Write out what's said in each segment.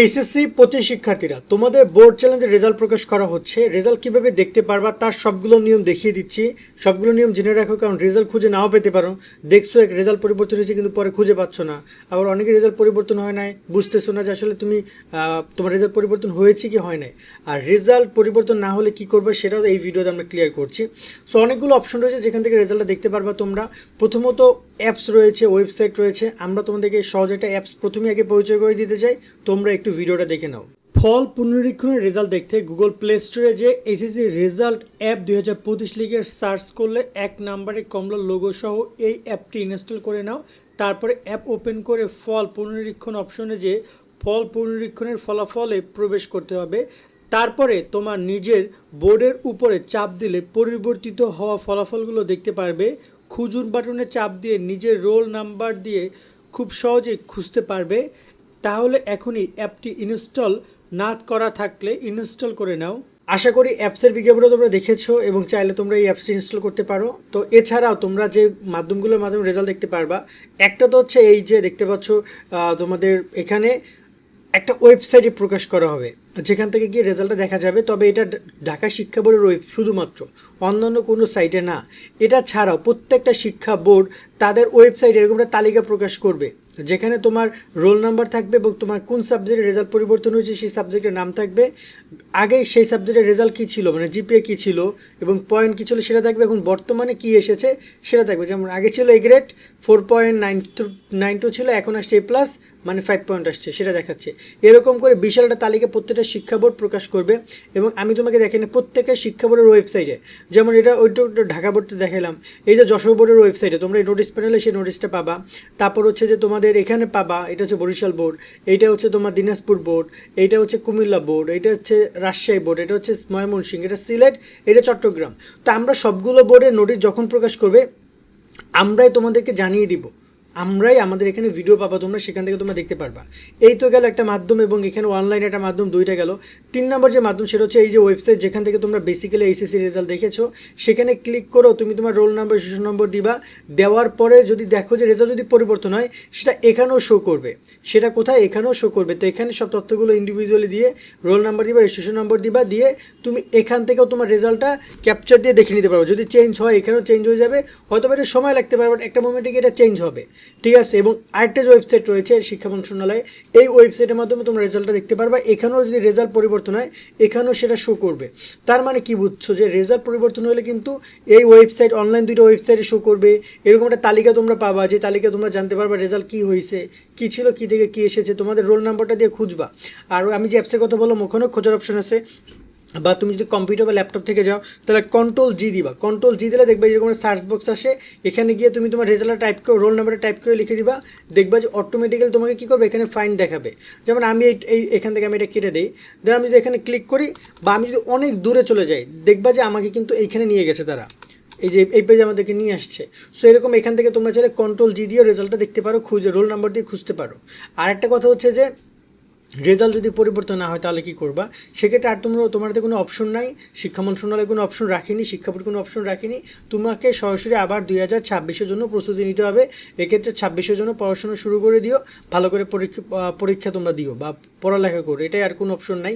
HSC পঁচিশ শিক্ষার্থীরা, তোমাদের বোর্ড চ্যালেঞ্জের রেজাল্ট প্রকাশ করা হচ্ছে। রেজাল্ট কীভাবে দেখতে পারবা তার সবগুলো নিয়ম দেখিয়ে দিচ্ছি। সবগুলো নিয়ম জেনে রাখো, কারণ রেজাল্ট খুঁজে নাও পেতে পারো। দেখছ, এক রেজাল্ট পরিবর্তন হয়েছে, কিন্তু পরে খুঁজে পাচ্ছ না। আবার অনেকে রেজাল্ট পরিবর্তন হয় নাই, বুঝতেছো না যে আসলে তুমি তোমার রেজাল্ট পরিবর্তন হয়েছে কি হয় নাই। আর রেজাল্ট পরিবর্তন না হলে কি করবে সেটাও এই ভিডিওতে আমরা ক্লিয়ার করছি। সো অনেকগুলো অপশন রয়েছে, যেখান থেকে রেজাল্টটা দেখতে পারবা তোমরা। প্রথমত অ্যাপস রয়েছে ওয়েবসাইট রয়েছে। আমরা তোমাদেরকে সহজ একটা অ্যাপস প্রথমে আগে পরিচয় করে দিতে চাই। তোমরা একটু ভিডিওটা দেখে নাও। ফল পুনরীক্ষণের রেজাল্ট দেখতে গুগল প্লে স্টোরে যে এসএসসি রেজাল্ট অ্যাপ দুই হাজার পঁচিশ লিগের সার্চ করলে এক নাম্বারে কমলা লোগো সহ এই অ্যাপটি ইনস্টল করে নাও। তারপরে অ্যাপ ওপেন করে ফল পুনরীক্ষণ অপশনে যে ফল পুনরীক্ষণের ফলাফলে প্রবেশ করতে হবে। তারপরে তোমার নিজের বোর্ডের উপরে চাপ দিলে পরিবর্তিত হওয়া ফলাফলগুলো দেখতে পারবে। খুঁজুন বাটনে চাপ দিয়ে নিজের রোল নাম্বার দিয়ে খুব সহজেই খুঁজতে পারবে। তাহলে এখনই অ্যাপটি ইনস্টল না করা থাকলে ইনস্টল করে নাও। আশা করি অ্যাপসের বিজ্ঞাপনটা তোমরা দেখেছ এবং চাইলে তোমরা এই অ্যাপসটি ইনস্টল করতে পারো। তো এছাড়াও তোমরা যে মাধ্যমগুলোর মাধ্যমে রেজাল্ট দেখতে পারবা, একটা তো হচ্ছে এই যে দেখতে পাচ্ছ তোমাদের এখানে একটা ওয়েবসাইটে প্রকাশ করা হবে, যেখান থেকে গিয়ে রেজাল্টটা দেখা যাবে। তবে এটা ঢাকা শিক্ষা বোর্ডের ওয়েব, শুধুমাত্র, অন্যান্য কোনো সাইটে না। এটা ছাড়াও প্রত্যেকটা শিক্ষা বোর্ড তাদের ওয়েবসাইটে এরকম একটা তালিকা প্রকাশ করবে। যেখানে তোমার রোল নাম্বার থাকবে এবং তোমার কোন সাবজেক্টের রেজাল্ট পরিবর্তন হয়েছে সেই সাবজেক্টের নাম থাকবে। আগে সেই সাবজেক্টের রেজাল্ট কী ছিল? মানে জিপিএ কী ছিল? এবং পয়েন্ট কী ছিল সেটা থাকবে। এখন বর্তমানে কী এসেছে সেটা থাকবে। যেমন আগে ছিল A grade four point nine nine two ছিল, এখন আসছে এ প্লাস মানে ফাইভ পয়েন্ট আসছে, সেটা দেখাচ্ছে। এরকম করে বিশাল একটা তালিকা প্রত্যেকটা শিক্ষা বোর্ড প্রকাশ করবে এবং আমি তোমাকে দেখে নিই প্রত্যেকটা শিক্ষা বোর্ডের ওয়েবসাইটে যেমন এটা ওইটা ঢাকা বোর্ডে দেখালাম এই যে যশোর বোর্ডের ওয়েবসাইটে তোমরা এই নোটিশ প্যানেলে সেই নোটিশটা পাবা। তারপর হচ্ছে যে তোমাদের এখানে পাবা, এটা হচ্ছে বরিশাল বোর্ড, এইটা হচ্ছে তোমার দিনাজপুর বোর্ড, এইটা হচ্ছে কুমিল্লা বোর্ড এটা হচ্ছে রাজশাহী বোর্ড, এটা হচ্ছে ময়মনসিংহ, এটা সিলেট, এটা চট্টগ্রাম। তো আমরা সবগুলো বোর্ডের নোটিশ যখন প্রকাশ করবে, আমরাই তোমাদেরকে জানিয়ে দিব। আমরাই আমাদের এখানে ভিডিও পাবা, তোমরা সেখান থেকে তোমরা দেখতে পারবা। এই তো গেল একটা মাধ্যম এবং এখানে অনলাইন একটা মাধ্যম, দুইটা গেল। তিন নম্বর যে মাধ্যম সেটা হচ্ছে এই যে ওয়েবসাইট যেখান থেকে তোমরা বেসিক্যালি এইচএসসি রেজাল্ট দেখেছ। সেখানে ক্লিক করো, তুমি তোমার রোল নাম্বার শিশু নম্বর দিবা। দেওয়ার পরে যদি দেখো যে রেজাল্ট যদি পরিবর্তন হয়, সেটা এখানেও শো করবে। সেটা কোথায়? এখানেও শো করবে। তো এখানে সব তথ্যগুলো ইন্ডিভিজুয়ালি দিয়ে রোল নাম্বার দিবা রেজিস্ট্রেশন নম্বর দিবা, দিয়ে তুমি এখান থেকেও তোমার রেজাল্টটা ক্যাপচার দিয়ে দেখে নিতে পারবে। যদি চেঞ্জ হয়, এখানেও চেঞ্জ হয়ে যাবে। হয়তো এটা সময় লাগতে পারে বাট একটা মোমেন্টে এটা চেঞ্জ হবে। ঠিক আছে? এবং আরেকটা যে ওয়েবসাইট রয়েছে, শিক্ষা মন্ত্রণালয়, এই ওয়েবসাইটের মাধ্যমে তোমরা রেজাল্টটা দেখতে পারবা। এখানেও যদি রেজাল্ট পরিবর্তন হয়, এখানেও সেটা শো করবে। তার মানে কি বুঝছ যে রেজাল্ট পরিবর্তন হলে কিন্তু এই ওয়েবসাইট অনলাইন দুটো ওয়েবসাইটে শো করবে। এরকম একটা তালিকা তোমরা পাবা, যে তালিকা তোমরা জানতে পারবা রেজাল্ট কী হয়েছে কী ছিল, কী থেকে কী এসেছে। তোমাদের রোল নাম্বারটা দিয়ে খুঁজবা। আর আমি যে অ্যাপসের কথা বললাম, ওখানেও খোঁজার অপশন আছে। বা তুমি যদি কম্পিউটার বা ল্যাপটপ থেকে যাও, তাহলে কন্ট্রোল জি দিবা। কন্ট্রোল জি দিলে দেখবে যেরকম সার্চ বক্স আসে, এখানে গিয়ে তুমি তোমার রেজাল্টটা টাইপ করে রোল নাম্বারটা টাইপ করে লিখে দিবা। দেখবা যে অটোমেটিক্যালি তোমাকে কী করবে? এখানে ফাইন দেখাবে। যেমন আমি এই এখান থেকে আমি এটা কেটে দিই। দেন আমি যদি এখানে ক্লিক করি, বা আমি যদি অনেক দূরে চলে যাই, দেখবা যে আমাকে কিন্তু এইখানে নিয়ে গেছে তারা। এই যে, এই পেজ আমাদেরকে নিয়ে আসছে। সো এরকম এখান থেকে তোমরা চাইলে কন্ট্রোল জি দিয়ে রেজাল্টটা দেখতে পারো, খুঁজে রোল নাম্বার দিয়ে খুঁজতে পারো। আর একটা কথা হচ্ছে যে রেজাল্ট যদি পরিবর্তন না হয়, তাহলে কী করবা? সেক্ষেত্রে আর তোমরা তোমাদের কোনো অপশন নাই শিক্ষা মন্ত্রণালয় কোনো অপশন রাখেনি শিক্ষা বোর্ড কোনো অপশন রাখেনি। তোমাকে সরাসরি আবার দুই হাজার ছাব্বিশের জন্য প্রস্তুতি নিতে হবে। এক্ষেত্রে ছাব্বিশের জন্য পড়াশোনা শুরু করে দিও। ভালো করে পরীক্ষা পরীক্ষা তোমরা দিও বা পড়ালেখা করো। এটাই আর কোনো অপশন নাই।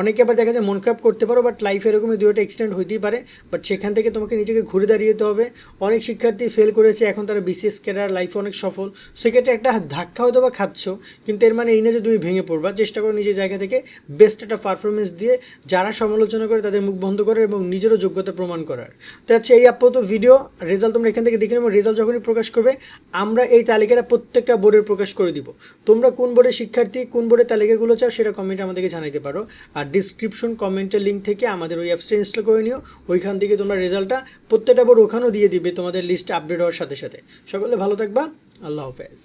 অনেকে আবার দেখা যায় মন খারাপ করতে পারো বাট লাইফে এরকমই দুই দুটো এক্সটেন্ড হইতেই পারে। বাট সেখান থেকে তোমাকে নিজেকে ঘুরে দাঁড়িয়ে হবে। অনেক শিক্ষার্থী ফেল করেছে, এখন তারা বিসিএস ক্যারিয়ার লাইফে অনেক সফল। সেক্ষেত্রে একটা ধাক্কা হয়তো বা খাচ্ছ, কিন্তু এর মানে এই না যে তুমি ভেঙে পড়বা। চেষ্টা করো নিজের জায়গা থেকে বেস্ট একটা পারফরমেন্স দিয়ে যারা সমালোচনা করে তাদের মুখ বন্ধ করার এবং নিজেরও যোগ্যতা প্রমাণ করার। তো হচ্ছে এই আপাতত ভিডিও রেজাল্ট তোমরা এখান থেকে দেখে নেব রেজাল্ট যখনই প্রকাশ করবে, আমরা এই তালিকাটা প্রত্যেকটা বোর্ডের প্রকাশ করে দিব। তোমরা কোন বোর্ডের শিক্ষার্থী, কোন বোর্ডের তালিকাগুলো চাও সেটা কমেন্টে আমাদেরকে জানাতে পারো। আর ডিসক্রিপশন কমেন্টের লিঙ্ক থেকে আমাদের ওই অ্যাপসটা ইনস্টল করে নিও, ওইখান থেকে তোমরা রেজাল্টটা প্রত্যেকটা বোর্ড ওখানেও দিয়ে দিবে তোমাদের লিস্ট আপডেট হওয়ার সাথে সাথে। সকলে ভালো থাকবা, আল্লাহ হাফেজ।